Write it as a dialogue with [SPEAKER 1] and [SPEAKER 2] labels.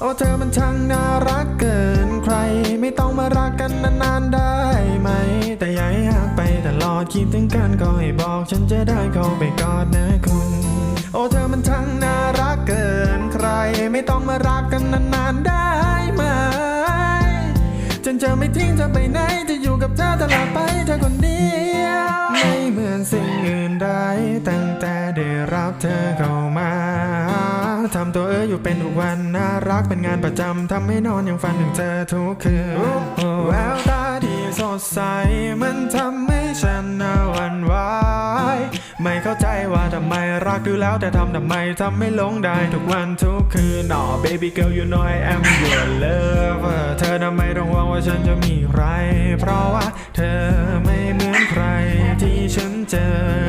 [SPEAKER 1] โอ้เธอมันช่างน่ารักเกินใคร ไม่ต้องมารักกันนานๆได้ไหม แต่อย่าให้ห่างไปตลอดคิดถึงกันก็ให้บอกฉันจะได้เข้าไปกอดนะคุณ โอ้เธอมันช่างน่ารักเกินใคร ไม่ต้องมารักกันนานๆได้ไหมฉันจะไม่ทิ้งเธอไปไหนจะอยู่กับเธอตลอดไปเธอคนเดียว ไม่เหมือนสิ่งอื่นใดตั้งแต่ได้รับเธอเข้ามา ทำตัวเอออยู่เป็นทุกวันน่ารักเป็นงานประจำทำให้นอนยังฝันถึงเธอทุกคืนแววตาที่สดใสมันทำให้ฉันน่าหวันไหวไม่เข้าใจว่าทำไมรักดูแล้วแต่ทำทำไมทำไม่หลงได้ทุกวันทุกคืน Oh baby girl you know I am your lover เธอทำไมต้องหวังว่าฉันจะมีใคร เพราะว่าเธอไม่เหมือนใครที่ฉันเจอ